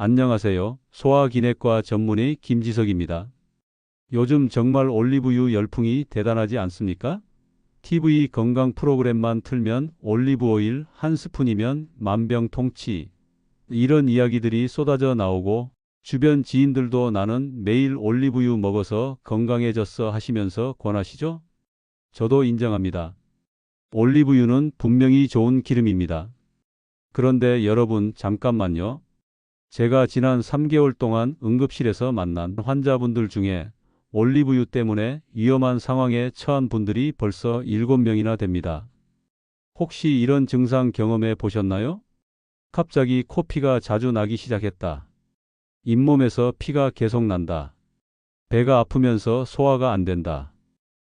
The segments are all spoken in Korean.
안녕하세요. 소화기내과 전문의 김지석입니다. 요즘 정말 올리브유 열풍이 대단하지 않습니까? TV 건강 프로그램만 틀면 올리브 오일 한 스푼이면 만병통치. 이런 이야기들이 쏟아져 나오고 주변 지인들도 나는 매일 올리브유 먹어서 건강해졌어 하시면서 권하시죠? 저도 인정합니다. 올리브유는 분명히 좋은 기름입니다. 그런데 여러분 잠깐만요. 제가 지난 3개월 동안 응급실에서 만난 환자분들 중에 올리브유 때문에 위험한 상황에 처한 분들이 벌써 7명이나 됩니다. 혹시 이런 증상 경험해 보셨나요? 갑자기 코피가 자주 나기 시작했다. 잇몸에서 피가 계속 난다. 배가 아프면서 소화가 안 된다.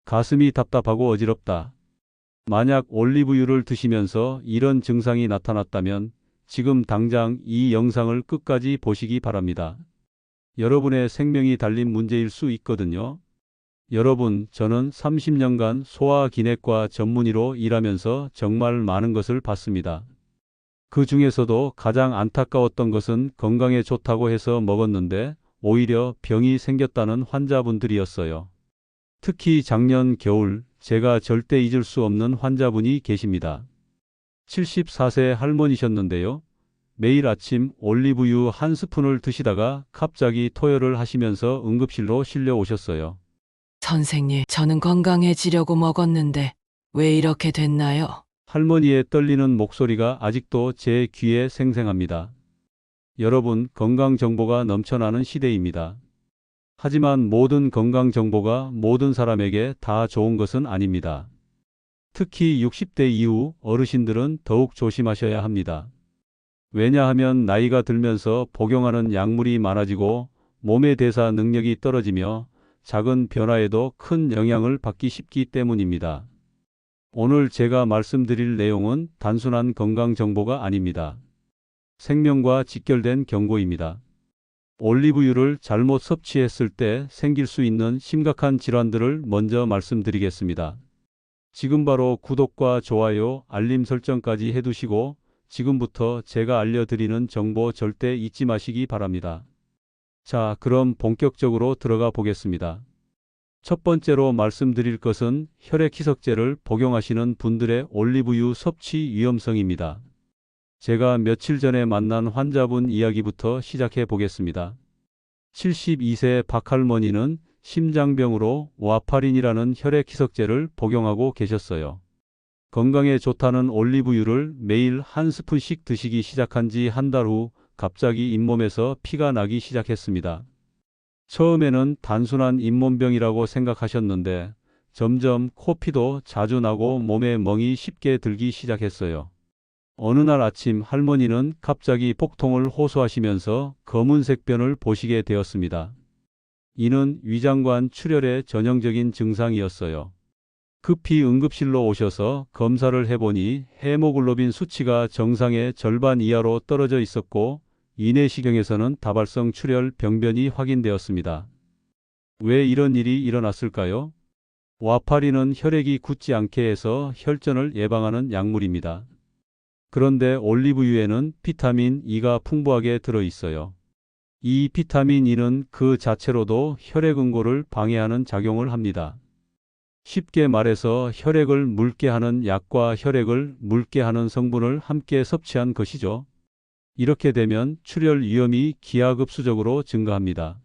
가슴이 답답하고 어지럽다. 만약 올리브유를 드시면서 이런 증상이 나타났다면 지금 당장 이 영상을 끝까지 보시기 바랍니다. 여러분의 생명이 달린 문제일 수 있거든요. 여러분, 저는 30년간 소화기내과 전문의로 일하면서 정말 많은 것을 봤습니다. 그 중에서도 가장 안타까웠던 것은 건강에 좋다고 해서 먹었는데 오히려 병이 생겼다는 환자분들이었어요. 특히 작년 겨울 제가 절대 잊을 수 없는 환자분이 계십니다. 74세 할머니셨는데요. 매일 아침 올리브유 한 스푼을 드시다가 갑자기 토혈을 하시면서 응급실로 실려 오셨어요. 선생님, 저는 건강해지려고 먹었는데 왜 이렇게 됐나요? 할머니의 떨리는 목소리가 아직도 제 귀에 생생합니다. 여러분, 건강 정보가 넘쳐나는 시대입니다. 하지만 모든 건강 정보가 모든 사람에게 다 좋은 것은 아닙니다. 특히 60대 이후 어르신들은 더욱 조심하셔야 합니다. 왜냐하면 나이가 들면서 복용하는 약물이 많아지고 몸의 대사 능력이 떨어지며 작은 변화에도 큰 영향을 받기 쉽기 때문입니다. 오늘 제가 말씀드릴 내용은 단순한 건강 정보가 아닙니다. 생명과 직결된 경고입니다. 올리브유를 잘못 섭취했을 때 생길 수 있는 심각한 질환들을 먼저 말씀드리겠습니다. 지금 바로 구독과 좋아요, 알림 설정까지 해두시고 지금부터 제가 알려드리는 정보 절대 잊지 마시기 바랍니다. 자, 그럼 본격적으로 들어가 보겠습니다. 첫 번째로 말씀드릴 것은 혈액 희석제를 복용하시는 분들의 올리브유 섭취 위험성입니다. 제가 며칠 전에 만난 환자분 이야기부터 시작해 보겠습니다. 72세 박할머니는 심장병으로 와파린이라는 혈액 희석제를 복용하고 계셨어요. 건강에 좋다는 올리브유를 매일 한 스푼씩 드시기 시작한 지 한 달 후 갑자기 잇몸에서 피가 나기 시작했습니다. 처음에는 단순한 잇몸병이라고 생각하셨는데 점점 코피도 자주 나고 몸에 멍이 쉽게 들기 시작했어요. 어느 날 아침 할머니는 갑자기 복통을 호소하시면서 검은색 변을 보시게 되었습니다. 이는 위장관 출혈의 전형적인 증상이었어요. 급히 응급실로 오셔서 검사를 해보니 헤모글로빈 수치가 정상의 절반 이하로 떨어져 있었고 이내시경에서는 다발성 출혈 병변이 확인되었습니다. 왜 이런 일이 일어났을까요? 와파린은 혈액이 굳지 않게 해서 혈전을 예방하는 약물입니다. 그런데 올리브유에는 비타민 E가 풍부하게 들어 있어요. 이 비타민 E는 그 자체로도 혈액 응고를 방해하는 작용을 합니다. 쉽게 말해서 혈액을 묽게 하는 약과 혈액을 묽게 하는 성분을 함께 섭취한 것이죠. 이렇게 되면 출혈 위험이 기하급수적으로 증가합니다.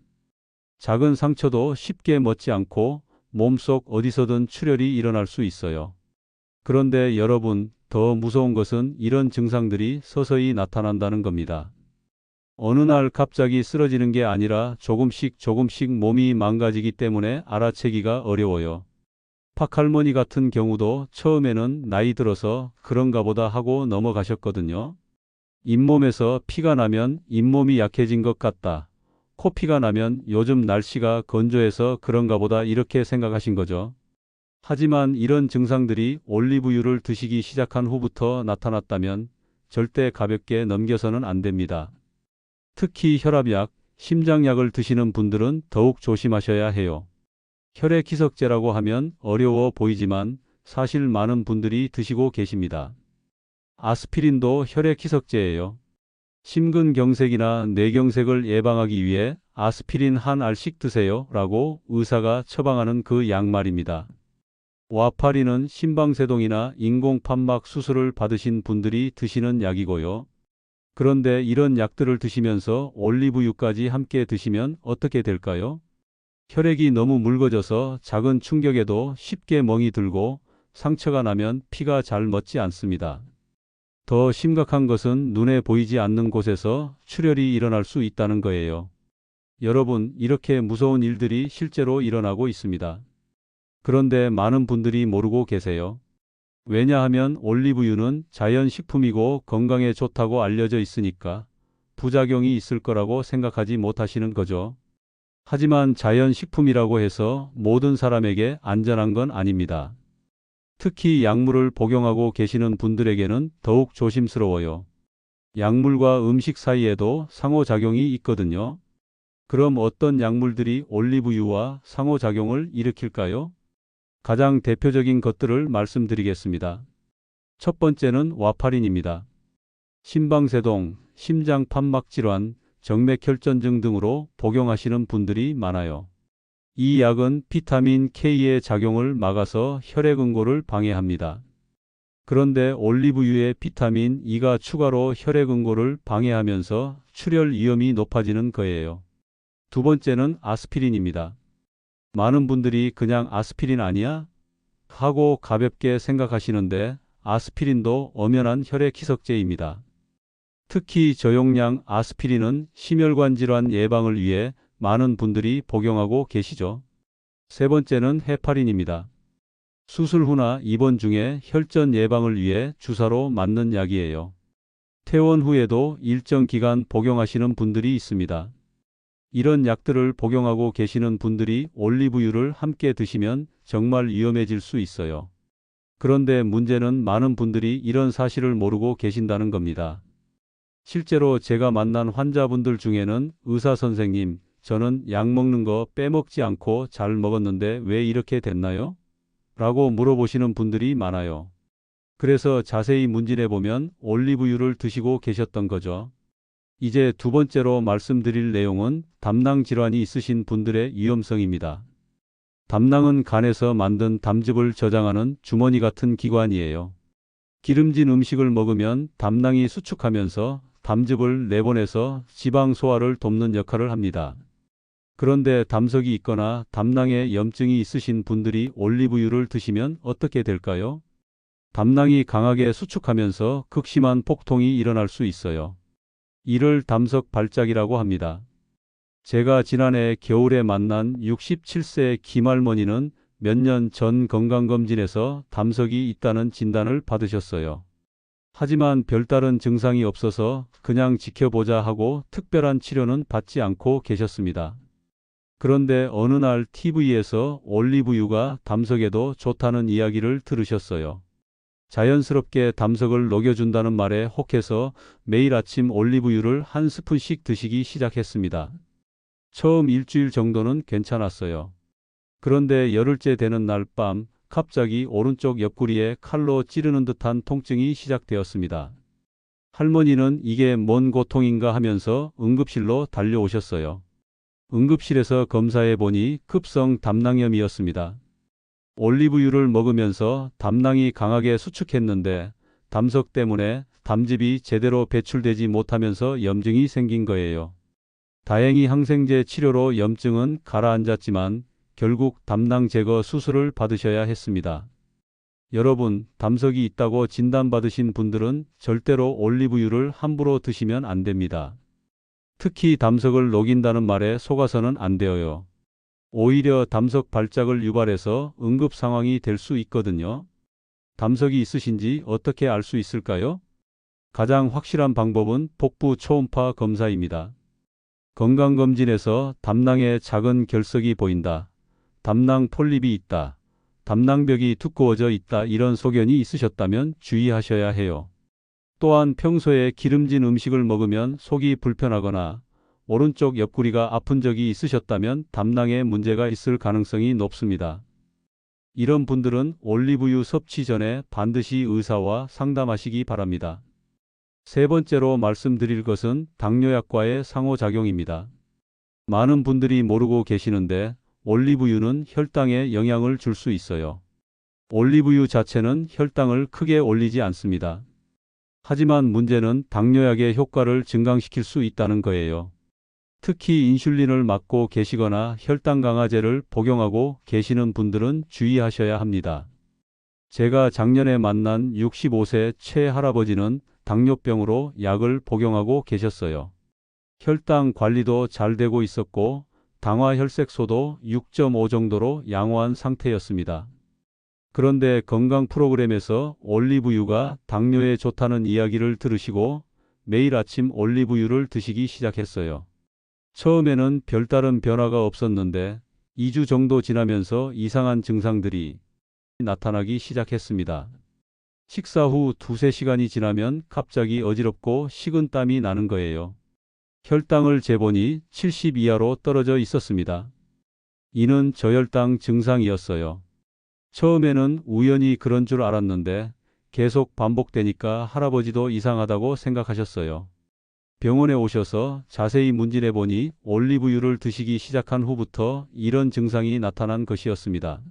작은 상처도 쉽게 멎지 않고 몸속 어디서든 출혈이 일어날 수 있어요. 그런데 여러분, 더 무서운 것은 이런 증상들이 서서히 나타난다는 겁니다. 어느 날 갑자기 쓰러지는 게 아니라 조금씩 조금씩 몸이 망가지기 때문에 알아채기가 어려워요. 팍할머니 같은 경우도 처음에는 나이 들어서 그런가 보다 하고 넘어가셨거든요. 잇몸에서 피가 나면 잇몸이 약해진 것 같다. 코피가 나면 요즘 날씨가 건조해서 그런가 보다 이렇게 생각하신 거죠. 하지만 이런 증상들이 올리브유를 드시기 시작한 후부터 나타났다면 절대 가볍게 넘겨서는 안 됩니다. 특히 혈압약, 심장약을 드시는 분들은 더욱 조심하셔야 해요. 혈액 희석제라고 하면 어려워 보이지만 사실 많은 분들이 드시고 계십니다. 아스피린도 혈액 희석제예요. 심근경색이나 뇌경색을 예방하기 위해 아스피린 한 알씩 드세요 라고 의사가 처방하는 그 약 말입니다. 와파린은 심방세동이나 인공판막 수술을 받으신 분들이 드시는 약이고요. 그런데 이런 약들을 드시면서 올리브유까지 함께 드시면 어떻게 될까요? 혈액이 너무 묽어져서 작은 충격에도 쉽게 멍이 들고 상처가 나면 피가 잘 멎지 않습니다. 더 심각한 것은 눈에 보이지 않는 곳에서 출혈이 일어날 수 있다는 거예요. 여러분, 이렇게 무서운 일들이 실제로 일어나고 있습니다. 그런데 많은 분들이 모르고 계세요. 왜냐하면 올리브유는 자연식품이고 건강에 좋다고 알려져 있으니까 부작용이 있을 거라고 생각하지 못하시는 거죠. 하지만 자연식품이라고 해서 모든 사람에게 안전한 건 아닙니다. 특히 약물을 복용하고 계시는 분들에게는 더욱 조심스러워요. 약물과 음식 사이에도 상호작용이 있거든요. 그럼 어떤 약물들이 올리브유와 상호작용을 일으킬까요? 가장 대표적인 것들을 말씀드리겠습니다. 첫 번째는 와파린입니다. 심방세동, 심장판막 질환, 정맥혈전증 등으로 복용하시는 분들이 많아요. 이 약은 비타민 K의 작용을 막아서 혈액 응고를 방해합니다. 그런데 올리브유의 비타민 E가 추가로 혈액 응고를 방해하면서 출혈 위험이 높아지는 거예요. 두 번째는 아스피린입니다. 많은 분들이 그냥 아스피린 아니야? 하고 가볍게 생각하시는데 아스피린도 엄연한 혈액 희석제입니다. 특히 저용량 아스피린은 심혈관 질환 예방을 위해 많은 분들이 복용하고 계시죠. 세 번째는 헤파린입니다. 수술 후나 입원 중에 혈전 예방을 위해 주사로 맞는 약이에요. 퇴원 후에도 일정 기간 복용하시는 분들이 있습니다. 이런 약들을 복용하고 계시는 분들이 올리브유를 함께 드시면 정말 위험해질 수 있어요. 그런데 문제는 많은 분들이 이런 사실을 모르고 계신다는 겁니다. 실제로 제가 만난 환자분들 중에는 의사 선생님, 저는 약 먹는 거 빼먹지 않고 잘 먹었는데 왜 이렇게 됐나요? 라고 물어보시는 분들이 많아요. 그래서 자세히 문진해 보면 올리브유를 드시고 계셨던 거죠. 이제 두 번째로 말씀드릴 내용은 담낭 질환이 있으신 분들의 위험성입니다. 담낭은 간에서 만든 담즙을 저장하는 주머니 같은 기관이에요. 기름진 음식을 먹으면 담낭이 수축하면서 담즙을 내보내서 지방 소화를 돕는 역할을 합니다. 그런데 담석이 있거나 담낭에 염증이 있으신 분들이 올리브유를 드시면 어떻게 될까요? 담낭이 강하게 수축하면서 극심한 폭통이 일어날 수 있어요. 이를 담석 발작이라고 합니다. 제가 지난해 겨울에 만난 67세 김할머니는 몇 년 전 건강검진에서 담석이 있다는 진단을 받으셨어요. 하지만 별다른 증상이 없어서 그냥 지켜보자 하고 특별한 치료는 받지 않고 계셨습니다. 그런데 어느 날 TV에서 올리브유가 담석에도 좋다는 이야기를 들으셨어요. 자연스럽게 담석을 녹여준다는 말에 혹해서 매일 아침 올리브유를 한 스푼씩 드시기 시작했습니다. 처음 일주일 정도는 괜찮았어요. 그런데 열흘째 되는 날 밤 갑자기 오른쪽 옆구리에 칼로 찌르는 듯한 통증이 시작되었습니다. 할머니는 이게 뭔 고통인가 하면서 응급실로 달려오셨어요. 응급실에서 검사해 보니 급성 담낭염이었습니다. 올리브유를 먹으면서 담낭이 강하게 수축했는데 담석 때문에 담즙이 제대로 배출되지 못하면서 염증이 생긴 거예요. 다행히 항생제 치료로 염증은 가라앉았지만 결국 담낭 제거 수술을 받으셔야 했습니다. 여러분, 담석이 있다고 진단받으신 분들은 절대로 올리브유를 함부로 드시면 안 됩니다. 특히 담석을 녹인다는 말에 속아서는 안 되어요. 오히려 담석 발작을 유발해서 응급 상황이 될 수 있거든요. 담석이 있으신지 어떻게 알 수 있을까요? 가장 확실한 방법은 복부 초음파 검사입니다. 건강검진에서 담낭에 작은 결석이 보인다. 담낭 폴립이 있다. 담낭벽이 두꺼워져 있다. 이런 소견이 있으셨다면 주의하셔야 해요. 또한 평소에 기름진 음식을 먹으면 속이 불편하거나 오른쪽 옆구리가 아픈 적이 있으셨다면 담낭에 문제가 있을 가능성이 높습니다. 이런 분들은 올리브유 섭취 전에 반드시 의사와 상담하시기 바랍니다. 세 번째로 말씀드릴 것은 당뇨약과의 상호작용입니다. 많은 분들이 모르고 계시는데 올리브유는 혈당에 영향을 줄 수 있어요. 올리브유 자체는 혈당을 크게 올리지 않습니다. 하지만 문제는 당뇨약의 효과를 증강시킬 수 있다는 거예요. 특히 인슐린을 맞고 계시거나 혈당 강화제를 복용하고 계시는 분들은 주의하셔야 합니다. 제가 작년에 만난 65세 최 할아버지는 당뇨병으로 약을 복용하고 계셨어요. 혈당 관리도 잘 되고 있었고 당화 혈색소도 6.5 정도로 양호한 상태였습니다. 그런데 건강 프로그램에서 올리브유가 당뇨에 좋다는 이야기를 들으시고 매일 아침 올리브유를 드시기 시작했어요. 처음에는 별다른 변화가 없었는데 2주 정도 지나면서 이상한 증상들이 나타나기 시작했습니다. 식사 후 두세 시간이 지나면 갑자기 어지럽고 식은 땀이 나는 거예요. 혈당을 재보니 70 이하로 떨어져 있었습니다. 이는 저혈당 증상이었어요. 처음에는 우연히 그런 줄 알았는데 계속 반복되니까 할아버지도 이상하다고 생각하셨어요. 병원에 오셔서 자세히 문진해 보니 올리브유를 드시기 시작한 후부터 이런 증상이 나타난 것이었습니다.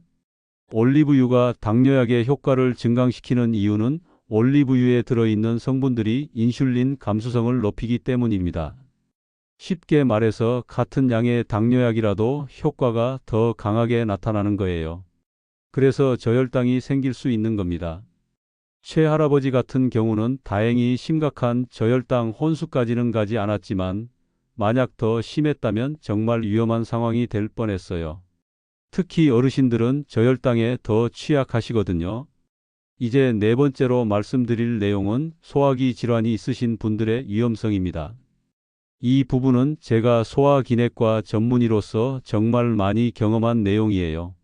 올리브유가 당뇨약의 효과를 증강시키는 이유는 올리브유에 들어있는 성분들이 인슐린 감수성을 높이기 때문입니다. 쉽게 말해서 같은 양의 당뇨약이라도 효과가 더 강하게 나타나는 거예요. 그래서 저혈당이 생길 수 있는 겁니다. 최 할아버지 같은 경우는 다행히 심각한 저혈당 혼수까지는 가지 않았지만 만약 더 심했다면 정말 위험한 상황이 될 뻔했어요. 특히 어르신들은 저혈당에 더 취약하시거든요. 이제 네 번째로 말씀드릴 내용은 소화기 질환이 있으신 분들의 위험성입니다. 이 부분은 제가 소화기내과 전문의로서 정말 많이 경험한 내용이에요.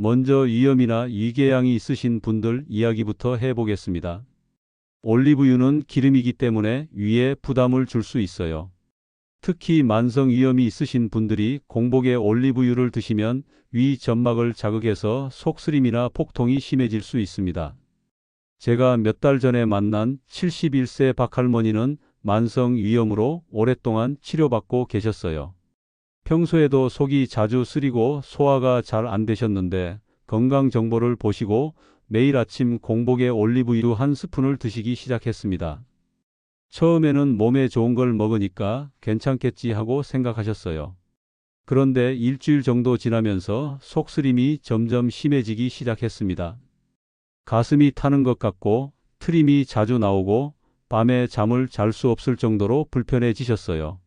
먼저 위염이나 위궤양이 있으신 분들 이야기부터 해보겠습니다. 올리브유는 기름이기 때문에 위에 부담을 줄 수 있어요. 특히 만성 위염이 있으신 분들이 공복에 올리브유를 드시면 위 점막을 자극해서 속쓰림이나 폭통이 심해질 수 있습니다. 제가 몇 달 전에 만난 71세 박할머니는 만성 위염으로 오랫동안 치료받고 계셨어요. 평소에도 속이 자주 쓰리고 소화가 잘 안 되셨는데 건강 정보를 보시고 매일 아침 공복에 올리브유 한 스푼을 드시기 시작했습니다. 처음에는 몸에 좋은 걸 먹으니까 괜찮겠지 하고 생각하셨어요. 그런데 일주일 정도 지나면서 속쓰림이 점점 심해지기 시작했습니다. 가슴이 타는 것 같고 트림이 자주 나오고 밤에 잠을 잘 수 없을 정도로 불편해지셨어요.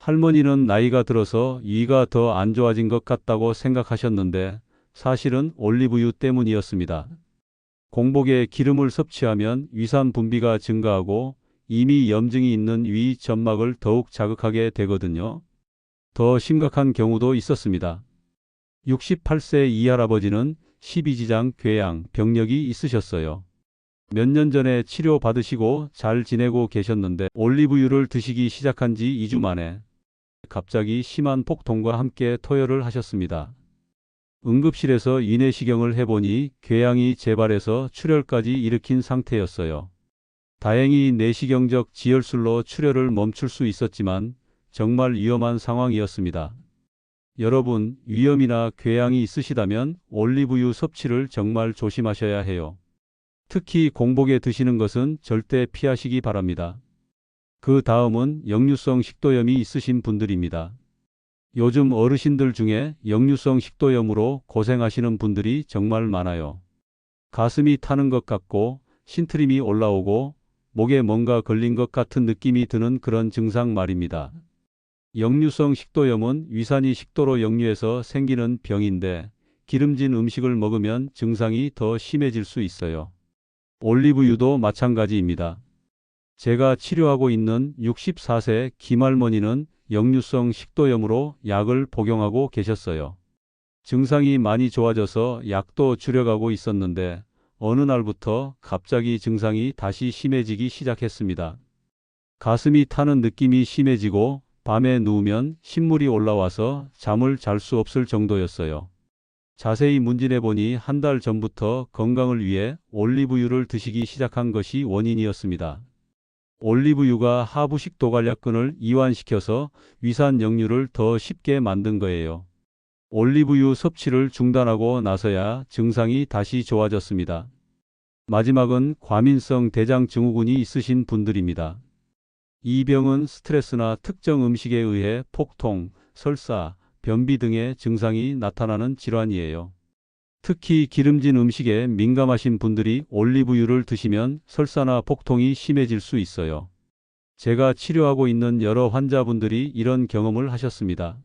할머니는 나이가 들어서 위가 더 안 좋아진 것 같다고 생각하셨는데 사실은 올리브유 때문이었습니다. 공복에 기름을 섭취하면 위산 분비가 증가하고 이미 염증이 있는 위 점막을 더욱 자극하게 되거든요. 더 심각한 경우도 있었습니다. 68세 이 할아버지는 12지장 궤양 병력이 있으셨어요. 몇 년 전에 치료 받으시고 잘 지내고 계셨는데 올리브유를 드시기 시작한 지 2주 만에 갑자기 심한 폭통과 함께 토혈을 하셨습니다. 응급실에서 위내시경을 해보니 궤양이 재발해서 출혈까지 일으킨 상태였어요. 다행히 내시경적 지혈술로 출혈을 멈출 수 있었지만 정말 위험한 상황이었습니다. 여러분, 위염이나 궤양이 있으시다면 올리브유 섭취를 정말 조심하셔야 해요. 특히 공복에 드시는 것은 절대 피하시기 바랍니다. 그 다음은 역류성 식도염이 있으신 분들입니다. 요즘 어르신들 중에 역류성 식도염으로 고생하시는 분들이 정말 많아요. 가슴이 타는 것 같고 신트림이 올라오고 목에 뭔가 걸린 것 같은 느낌이 드는 그런 증상 말입니다. 역류성 식도염은 위산이 식도로 역류해서 생기는 병인데 기름진 음식을 먹으면 증상이 더 심해질 수 있어요. 올리브유도 마찬가지입니다. 제가 치료하고 있는 64세 김할머니는 역류성 식도염으로 약을 복용하고 계셨어요. 증상이 많이 좋아져서 약도 줄여가고 있었는데 어느 날부터 갑자기 증상이 다시 심해지기 시작했습니다. 가슴이 타는 느낌이 심해지고 밤에 누우면 신물이 올라와서 잠을 잘 수 없을 정도였어요. 자세히 문진해 보니 한 달 전부터 건강을 위해 올리브유를 드시기 시작한 것이 원인이었습니다. 올리브유가 하부식 도갈약근을 이완시켜서 위산 역류를 더 쉽게 만든 거예요. 올리브유 섭취를 중단하고 나서야 증상이 다시 좋아졌습니다. 마지막은 과민성 대장 증후군이 있으신 분들입니다. 이 병은 스트레스나 특정 음식에 의해 폭통, 설사, 변비 등의 증상이 나타나는 질환이에요. 특히 기름진 음식에 민감하신 분들이 올리브유를 드시면 설사나 폭통이 심해질 수 있어요. 제가 치료하고 있는 여러 환자분들이 이런 경험을 하셨습니다.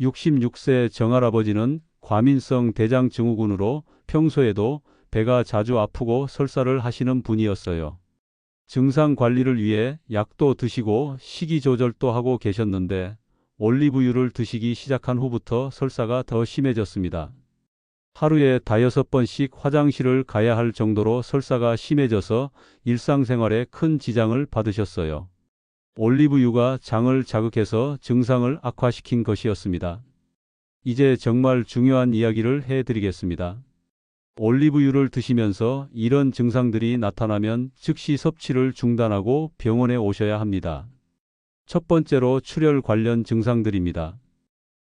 66세 정할아버지는 과민성 대장 증후군으로 평소에도 배가 자주 아프고 설사를 하시는 분이었어요. 증상 관리를 위해 약도 드시고 식이 조절도 하고 계셨는데 올리브유를 드시기 시작한 후부터 설사가 더 심해졌습니다. 하루에 다여섯 번씩 화장실을 가야 할 정도로 설사가 심해져서 일상생활에 큰 지장을 받으셨어요. 올리브유가 장을 자극해서 증상을 악화시킨 것이었습니다. 이제 정말 중요한 이야기를 해드리겠습니다. 올리브유를 드시면서 이런 증상들이 나타나면 즉시 섭취를 중단하고 병원에 오셔야 합니다. 첫 번째로 출혈 관련 증상들입니다.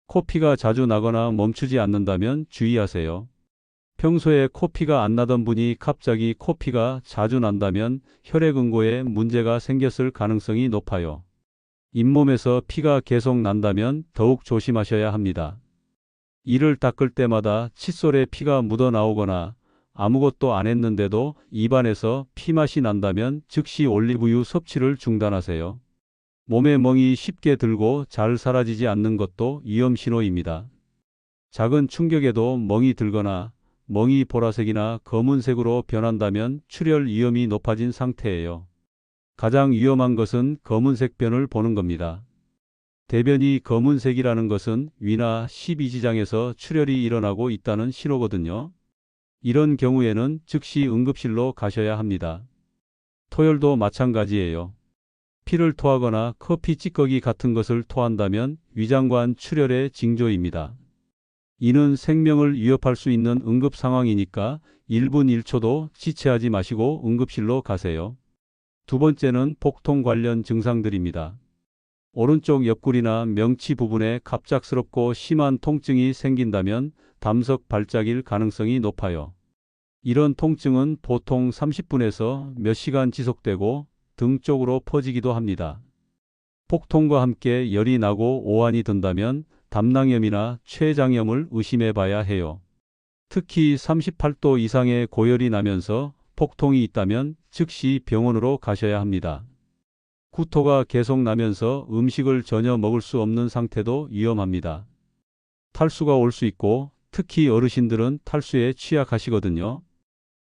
코피가 자주 나거나 멈추지 않는다면 주의하세요. 평소에 코피가 안 나던 분이 갑자기 코피가 자주 난다면 혈액응고에 문제가 생겼을 가능성이 높아요. 잇몸에서 피가 계속 난다면 더욱 조심하셔야 합니다. 이를 닦을 때마다 칫솔에 피가 묻어 나오거나 아무것도 안 했는데도 입안에서 피맛이 난다면 즉시 올리브유 섭취를 중단하세요. 몸에 멍이 쉽게 들고 잘 사라지지 않는 것도 위험 신호입니다. 작은 충격에도 멍이 들거나 멍이 보라색이나 검은색으로 변한다면 출혈 위험이 높아진 상태예요. 가장 위험한 것은 검은색 변을 보는 겁니다. 대변이 검은색이라는 것은 위나 십이지장에서 출혈이 일어나고 있다는 신호거든요. 이런 경우에는 즉시 응급실로 가셔야 합니다. 토혈도 마찬가지예요. 피를 토하거나 커피 찌꺼기 같은 것을 토한다면 위장관 출혈의 징조입니다. 이는 생명을 위협할 수 있는 응급 상황이니까 1분 1초도 지체하지 마시고 응급실로 가세요. 두 번째는 복통 관련 증상들입니다. 오른쪽 옆구리나 명치 부분에 갑작스럽고 심한 통증이 생긴다면 담석 발작일 가능성이 높아요. 이런 통증은 보통 30분에서 몇 시간 지속되고 등 쪽으로 퍼지기도 합니다. 폭통과 함께 열이 나고 오한이 든다면 담낭염이나 췌장염을 의심해 봐야 해요. 특히 38도 이상의 고열이 나면서 폭통이 있다면 즉시 병원으로 가셔야 합니다. 구토가 계속 나면서 음식을 전혀 먹을 수 없는 상태도 위험합니다. 탈수가 올 수 있고 특히 어르신들은 탈수에 취약하시거든요.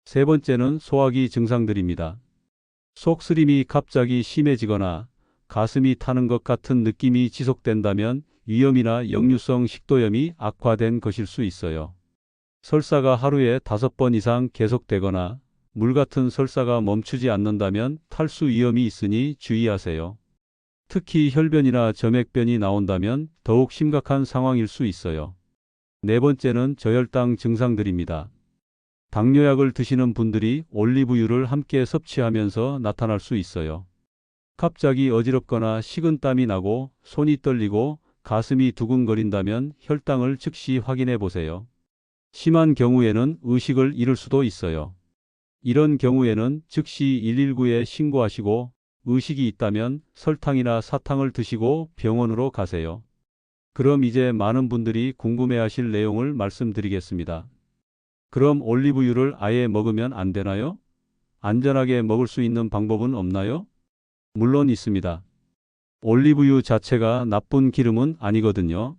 세 번째는 소화기 증상들입니다. 속쓰림이 갑자기 심해지거나 가슴이 타는 것 같은 느낌이 지속된다면 위염이나 역류성 식도염이 악화된 것일 수 있어요. 설사가 하루에 다섯 번 이상 계속되거나 물 같은 설사가 멈추지 않는다면 탈수 위험이 있으니 주의하세요. 특히 혈변이나 점액변이 나온다면 더욱 심각한 상황일 수 있어요. 네 번째는 저혈당 증상들입니다. 당뇨약을 드시는 분들이 올리브유를 함께 섭취하면서 나타날 수 있어요. 갑자기 어지럽거나 식은땀이 나고 손이 떨리고 가슴이 두근거린다면 혈당을 즉시 확인해 보세요. 심한 경우에는 의식을 잃을 수도 있어요. 이런 경우에는 즉시 119에 신고하시고 의식이 있다면 설탕이나 사탕을 드시고 병원으로 가세요. 그럼 이제 많은 분들이 궁금해 하실 내용을 말씀드리겠습니다. 그럼 올리브유를 아예 먹으면 안 되나요? 안전하게 먹을 수 있는 방법은 없나요? 물론 있습니다. 올리브유 자체가 나쁜 기름은 아니거든요.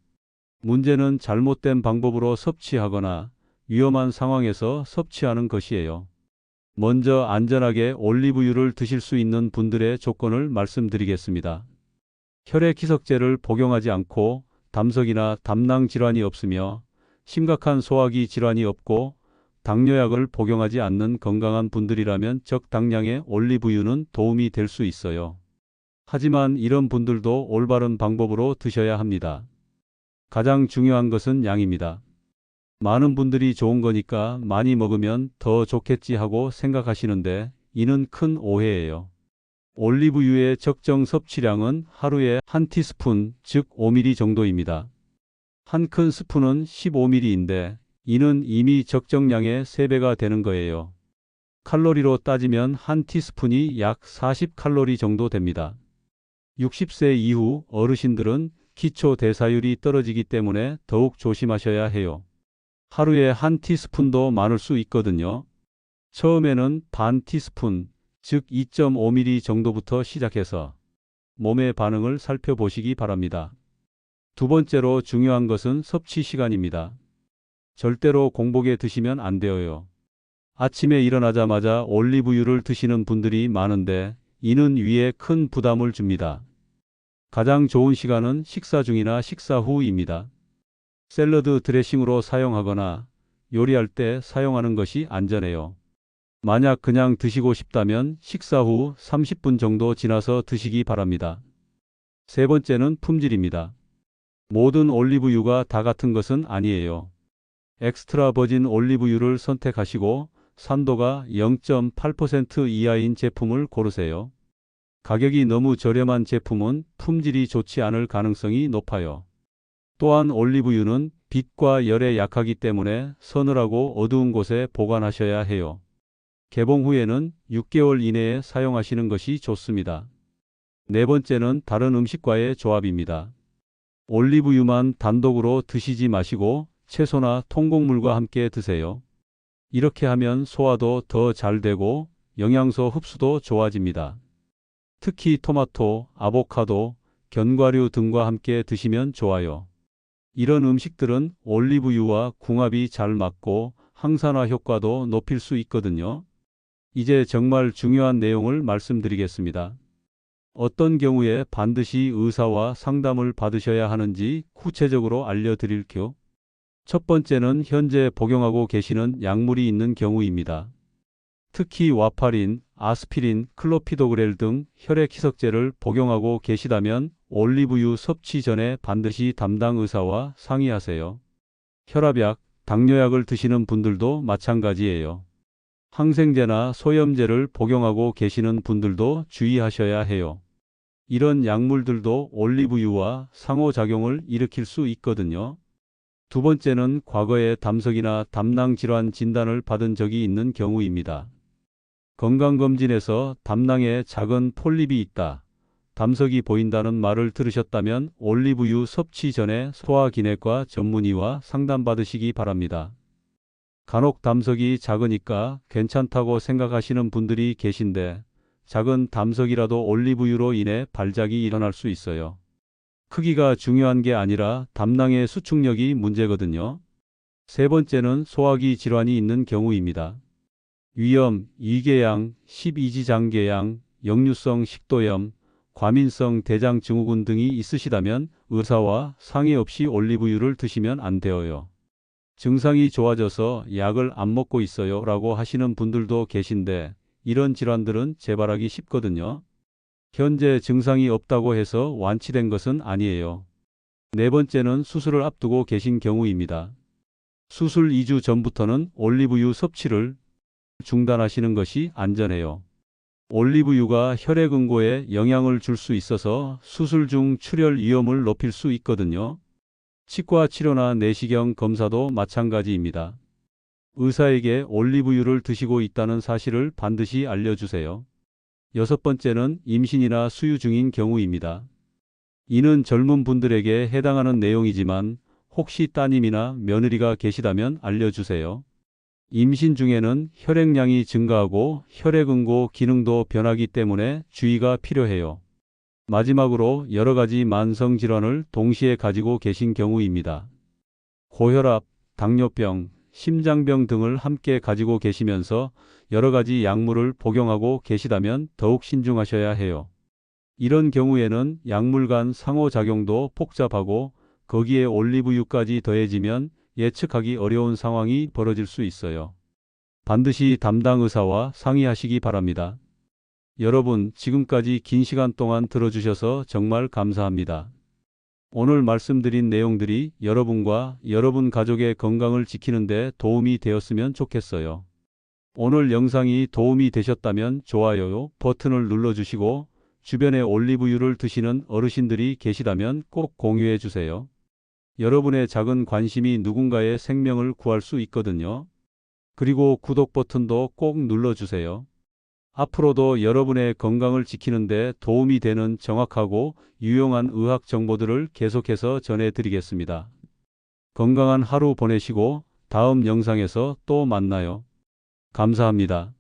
문제는 잘못된 방법으로 섭취하거나 위험한 상황에서 섭취하는 것이에요. 먼저 안전하게 올리브유를 드실 수 있는 분들의 조건을 말씀드리겠습니다. 혈액 희석제를 복용하지 않고 담석이나 담낭 질환이 없으며 심각한 소화기 질환이 없고 당뇨약을 복용하지 않는 건강한 분들이라면 적당량의 올리브유는 도움이 될 수 있어요. 하지만 이런 분들도 올바른 방법으로 드셔야 합니다. 가장 중요한 것은 양입니다. 많은 분들이 좋은 거니까 많이 먹으면 더 좋겠지 하고 생각하시는데 이는 큰 오해예요. 올리브유의 적정 섭취량은 하루에 한 티스푼, 즉 5ml 정도입니다. 한 큰 스푼은 15ml인데 이는 이미 적정량의 3배가 되는 거예요. 칼로리로 따지면 한 티스푼이 약 40칼로리 정도 됩니다. 60세 이후 어르신들은 기초 대사율이 떨어지기 때문에 더욱 조심하셔야 해요. 하루에 한 티스푼도 많을 수 있거든요. 처음에는 반 티스푼, 즉 2.5ml 정도부터 시작해서 몸의 반응을 살펴보시기 바랍니다. 두 번째로 중요한 것은 섭취 시간입니다. 절대로 공복에 드시면 안 되어요. 아침에 일어나자마자 올리브유를 드시는 분들이 많은데 이는 위에 큰 부담을 줍니다. 가장 좋은 시간은 식사 중이나 식사 후입니다. 샐러드 드레싱으로 사용하거나 요리할 때 사용하는 것이 안전해요. 만약 그냥 드시고 싶다면 식사 후 30분 정도 지나서 드시기 바랍니다. 세 번째는 품질입니다. 모든 올리브유가 다 같은 것은 아니에요. 엑스트라 버진 올리브유를 선택하시고 산도가 0.8% 이하인 제품을 고르세요. 가격이 너무 저렴한 제품은 품질이 좋지 않을 가능성이 높아요. 또한 올리브유는 빛과 열에 약하기 때문에 서늘하고 어두운 곳에 보관하셔야 해요. 개봉 후에는 6개월 이내에 사용하시는 것이 좋습니다. 네 번째는 다른 음식과의 조합입니다. 올리브유만 단독으로 드시지 마시고 채소나 통곡물과 함께 드세요. 이렇게 하면 소화도 더 잘 되고 영양소 흡수도 좋아집니다. 특히 토마토, 아보카도, 견과류 등과 함께 드시면 좋아요. 이런 음식들은 올리브유와 궁합이 잘 맞고 항산화 효과도 높일 수 있거든요. 이제 정말 중요한 내용을 말씀드리겠습니다. 어떤 경우에 반드시 의사와 상담을 받으셔야 하는지 구체적으로 알려드릴게요. 첫 번째는 현재 복용하고 계시는 약물이 있는 경우입니다. 특히 와파린, 아스피린, 클로피도그렐 등 혈액 희석제를 복용하고 계시다면 올리브유 섭취 전에 반드시 담당 의사와 상의하세요. 혈압약, 당뇨약을 드시는 분들도 마찬가지예요. 항생제나 소염제를 복용하고 계시는 분들도 주의하셔야 해요. 이런 약물들도 올리브유와 상호작용을 일으킬 수 있거든요. 두 번째는 과거에 담석이나 담낭 질환 진단을 받은 적이 있는 경우입니다. 건강검진에서 담낭에 작은 폴립이 있다. 담석이 보인다는 말을 들으셨다면 올리브유 섭취 전에 소화기내과 전문의와 상담받으시기 바랍니다. 간혹 담석이 작으니까 괜찮다고 생각하시는 분들이 계신데 작은 담석이라도 올리브유로 인해 발작이 일어날 수 있어요. 크기가 중요한 게 아니라 담낭의 수축력이 문제거든요. 세 번째는 소화기 질환이 있는 경우입니다. 위염, 이궤양, 12지장궤양, 역류성 식도염, 과민성 대장 증후군 등이 있으시다면 의사와 상의 없이 올리브유를 드시면 안 되어요. 증상이 좋아져서 약을 안 먹고 있어요 라고 하시는 분들도 계신데 이런 질환들은 재발하기 쉽거든요. 현재 증상이 없다고 해서 완치된 것은 아니에요. 네 번째는 수술을 앞두고 계신 경우입니다. 수술 2주 전부터는 올리브유 섭취를 중단하시는 것이 안전해요. 올리브유가 혈액 응고에 영향을 줄 수 있어서 수술 중 출혈 위험을 높일 수 있거든요. 치과 치료나 내시경 검사도 마찬가지입니다. 의사에게 올리브유를 드시고 있다는 사실을 반드시 알려주세요. 여섯 번째는 임신이나 수유 중인 경우입니다. 이는 젊은 분들에게 해당하는 내용이지만 혹시 따님이나 며느리가 계시다면 알려주세요. 임신 중에는 혈액량이 증가하고 혈액응고 기능도 변하기 때문에 주의가 필요해요. 마지막으로 여러 가지 만성 질환을 동시에 가지고 계신 경우입니다. 고혈압, 당뇨병, 심장병 등을 함께 가지고 계시면서 여러 가지 약물을 복용하고 계시다면 더욱 신중하셔야 해요. 이런 경우에는 약물 간 상호작용도 복잡하고 거기에 올리브유까지 더해지면 예측하기 어려운 상황이 벌어질 수 있어요. 반드시 담당 의사와 상의하시기 바랍니다. 여러분, 지금까지 긴 시간 동안 들어주셔서 정말 감사합니다. 오늘 말씀드린 내용들이 여러분과 여러분 가족의 건강을 지키는 데 도움이 되었으면 좋겠어요. 오늘 영상이 도움이 되셨다면 좋아요 버튼을 눌러주시고 주변에 올리브유를 드시는 어르신들이 계시다면 꼭 공유해 주세요. 여러분의 작은 관심이 누군가의 생명을 구할 수 있거든요. 그리고 구독 버튼도 꼭 눌러주세요. 앞으로도 여러분의 건강을 지키는데 도움이 되는 정확하고 유용한 의학 정보들을 계속해서 전해드리겠습니다. 건강한 하루 보내시고 다음 영상에서 또 만나요. 감사합니다.